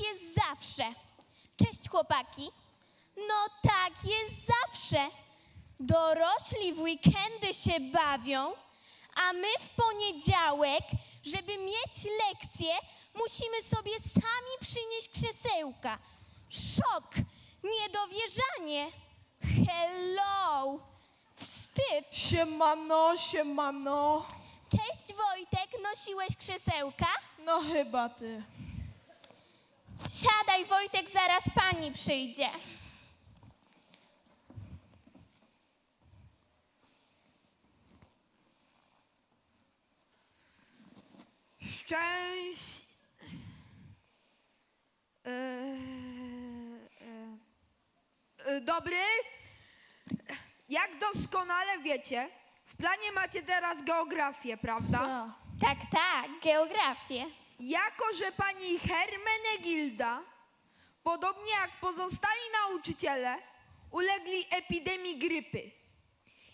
jest zawsze. Cześć chłopaki. No tak jest zawsze. Dorośli w weekendy się bawią, a my w poniedziałek, żeby mieć lekcję, musimy sobie sami przynieść krzesełka. Szok, niedowierzanie. Hello, wstyd. Siemano, siemano. Cześć Wojtek, nosiłeś krzesełka? No chyba ty. Siadaj Wojtek, zaraz pani przyjdzie. Szczęść. E, e, e, Dobry. Jak doskonale wiecie, w planie macie teraz geografię, prawda? Tak, tak, geografię. Jako, że pani Hermenegilda, podobnie jak pozostali nauczyciele, ulegli epidemii grypy.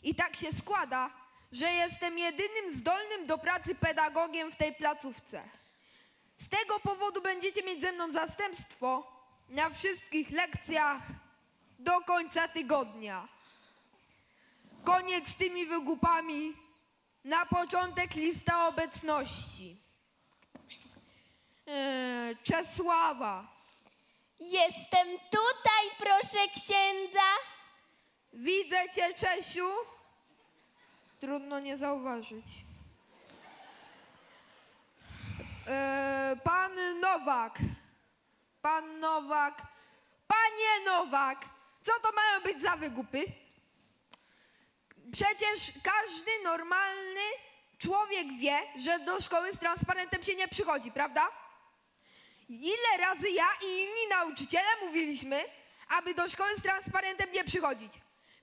I tak się składa, że jestem jedynym zdolnym do pracy pedagogiem w tej placówce. Z tego powodu będziecie mieć ze mną zastępstwo na wszystkich lekcjach do końca tygodnia. Koniec z tymi wygłupami. Na początek lista obecności. Eee, Czesława, Jestem tutaj, proszę księdza. widzę cię, Czesiu. Trudno nie zauważyć. Eee, pan Nowak, pan Nowak, panie Nowak, co to mają być za wygupy? Przecież każdy normalny człowiek wie, że do szkoły z transparentem się nie przychodzi, prawda? Ile razy ja i inni nauczyciele mówiliśmy, aby do szkoły z transparentem nie przychodzić?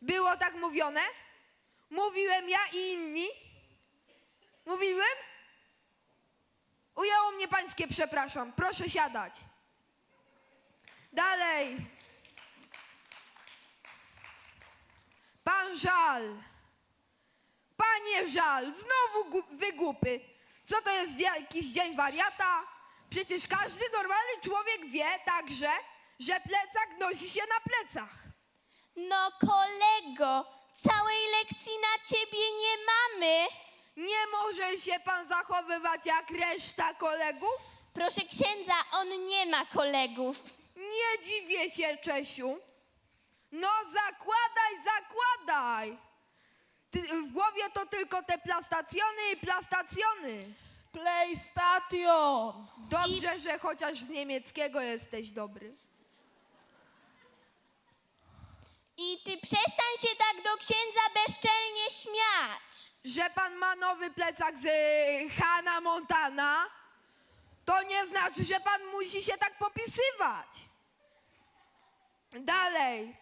Było tak mówione? Mówiłem ja i inni? Mówiłem? Ujęło mnie pańskie, przepraszam. Proszę siadać. Dalej. Pan Żal. Panie Żal, znowu wygłupy. Co to jest jakiś dzień wariata? Przecież każdy normalny człowiek wie także, że plecak nosi się na plecach. No kolego, całej lekcji na ciebie nie mamy. Nie może się pan zachowywać jak reszta kolegów? Proszę księdza, on nie ma kolegów. Nie dziwię się, Czesiu. No zakładaj, zakładaj. Ty, w głowie to tylko te plastacjony i plastacjony. PlayStation. Dobrze, że chociaż z niemieckiego jesteś dobry. I ty przestań się tak do księdza bezczelnie śmiać. Że pan ma nowy plecak z y, Hanna Montana, to nie znaczy, że pan musi się tak popisywać. Dalej.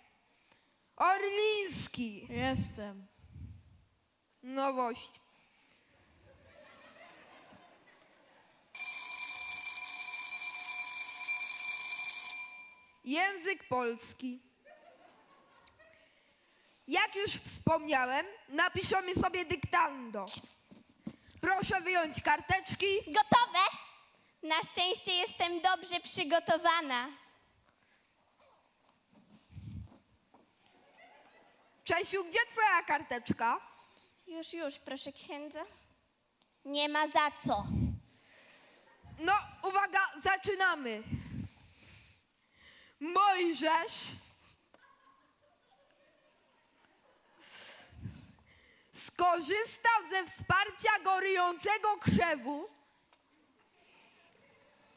Orliński. Jestem. Nowość. Język polski. Jak już wspomniałem, napiszemy sobie dyktando. Proszę wyjąć karteczki. Gotowe? Na szczęście jestem dobrze przygotowana. Czesiu, gdzie twoja karteczka? Już, już, proszę księdza. Nie ma za co. No, uwaga, zaczynamy. Mojżesz! Skorzystał ze wsparcia gorującego krzewu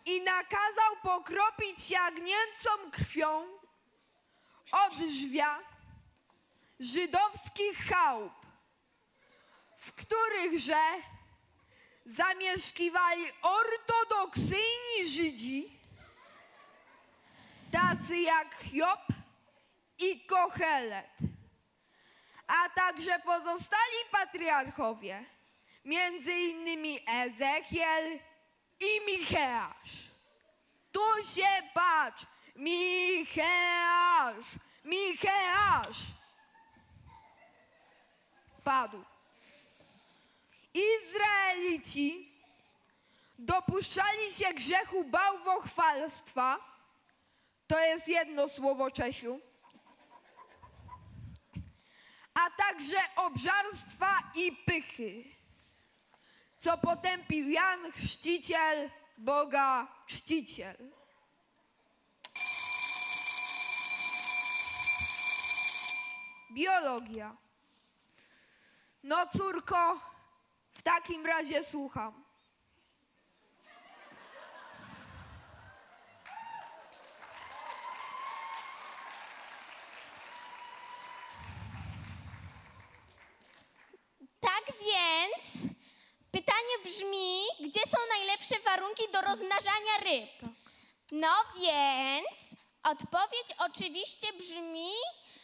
i nakazał pokropić jagnięcą krwią odrzwia żydowskich chałup, w którychże zamieszkiwali ortodoksyjni Żydzi, tacy jak Hiob i Kochelet, a także pozostali patriarchowie, między innymi Ezechiel i Micheasz. Tu się patrz, Micheasz, Micheasz. Padł. Izraelici dopuszczali się grzechu bałwochwalstwa to jest jedno słowo, Czesiu. A także obżarstwa i pychy, co potępił Jan Chrzciciel, Boga czciciel. Biologia. No córko, w takim razie słucham. Tak więc pytanie brzmi, gdzie są najlepsze warunki do rozmnażania ryb? No więc odpowiedź oczywiście brzmi,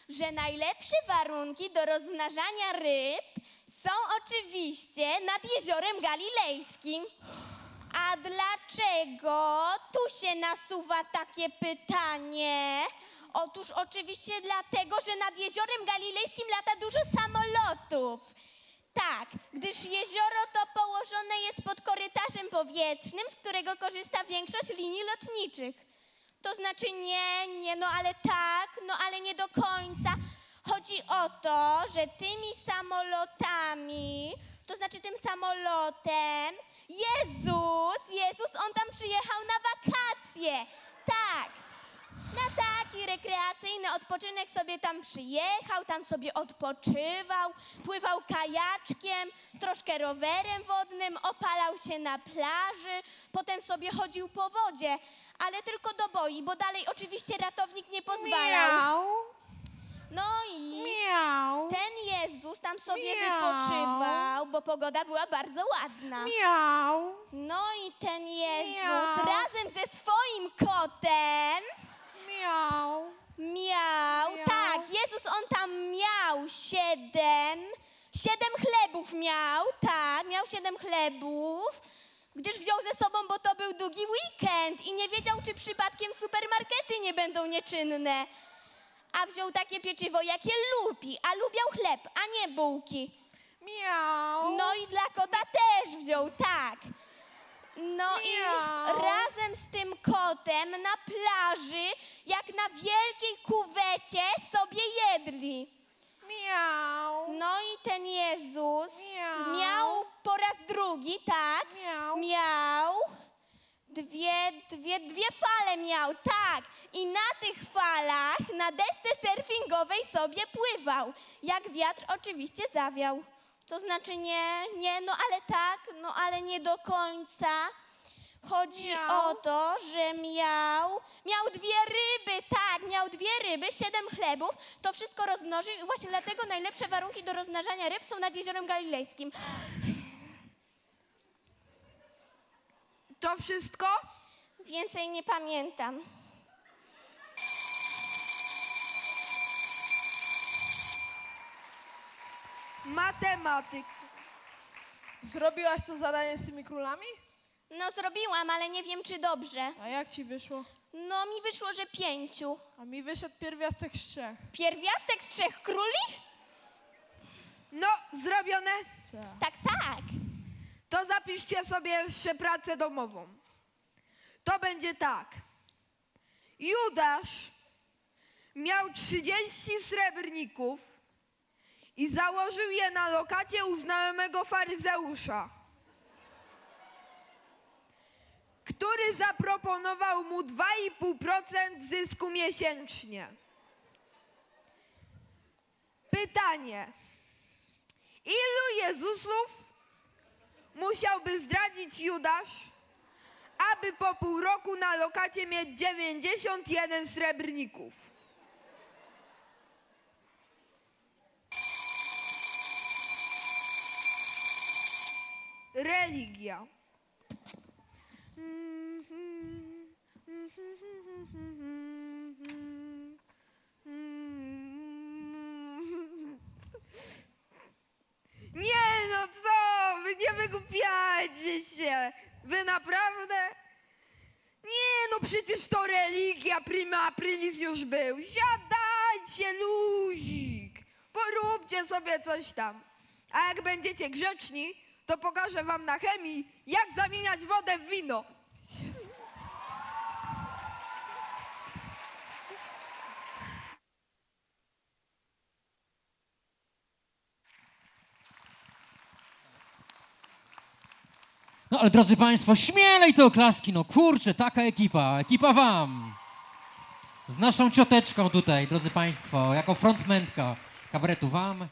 że najlepsze warunki do rozmnażania ryb są oczywiście nad jeziorem galilejskim. A dlaczego tu się nasuwa takie pytanie? Otóż oczywiście dlatego, że nad jeziorem galilejskim lata dużo samolotów. Tak, gdyż jezioro to położone jest pod korytarzem powietrznym, z którego korzysta większość linii lotniczych. To znaczy nie, nie, no ale tak, no ale nie do końca. Chodzi o to, że tymi samolotami, to znaczy tym samolotem, Jezus, Jezus, on tam przyjechał na wakacje. Tak, taki rekreacyjny odpoczynek sobie tam przyjechał, tam sobie odpoczywał, pływał kajaczkiem, troszkę rowerem wodnym, opalał się na plaży, potem sobie chodził po wodzie, ale tylko do boi, bo dalej oczywiście ratownik nie pozwalał. Miau, No i miau, ten Jezus tam sobie Miau. wypoczywał, bo pogoda była bardzo ładna. miau, No i ten Jezus Miau. razem ze swoim kotem Miał, Miał. tak, Jezus on tam miał siedem, siedem chlebów miał, tak, miał siedem chlebów, gdyż wziął ze sobą, bo to był długi weekend i nie wiedział, czy przypadkiem supermarkety nie będą nieczynne. A wziął takie pieczywo, jakie lubi, a lubiał chleb, a nie bułki. Miau. No i dla kota też wziął, tak. No i. razem z tym kotem na plaży, jak na wielkiej kuwecie, sobie jedli. Miau. No i ten Jezus Miau. miał po raz drugi, tak? Miau. Miał dwie, dwie, dwie fale miał, tak. I na tych falach, na desce surfingowej sobie pływał. Jak wiatr oczywiście zawiał. To znaczy nie, nie, no ale tak, no ale nie do końca. Chodzi Miał. o to, że miał, miał dwie ryby, tak, miał dwie ryby, siedem chlebów, to wszystko rozmnożył i właśnie dlatego najlepsze warunki do rozmnażania ryb są nad Jeziorem Galilejskim. To wszystko? Więcej nie pamiętam. Matematyk. Zrobiłaś to zadanie z tymi królami? No zrobiłam, ale nie wiem czy dobrze. A jak ci wyszło? No mi wyszło, że pięciu. A mi wyszedł pierwiastek z trzech. Pierwiastek z trzech króli? No, zrobione. Tak. Tak, tak. To zapiszcie sobie jeszcze pracę domową. To będzie tak. Judasz miał 30 srebrników i założył je na lokacie u znajomego faryzeusza, który zaproponował mu 2,5% zysku miesięcznie. Pytanie. Ilu Jezusów musiałby zdradzić Judasz, aby po pół roku na lokacie mieć 91 srebrników. Religia. Nie no co, wy nie wygłupiajcie się. Wy naprawdę? Nie no przecież to religia prima aprilis już był. Siadajcie luzik. Poróbcie sobie coś tam. A jak będziecie grzeczni, to pokażę wam na chemii, jak zamieniać wodę w wino. No ale drodzy Państwo, śmielej te oklaski, no kurczę, taka ekipa, ekipa Wam. Z naszą cioteczką tutaj, drodzy Państwo, jako frontmentka kabaretu Wam.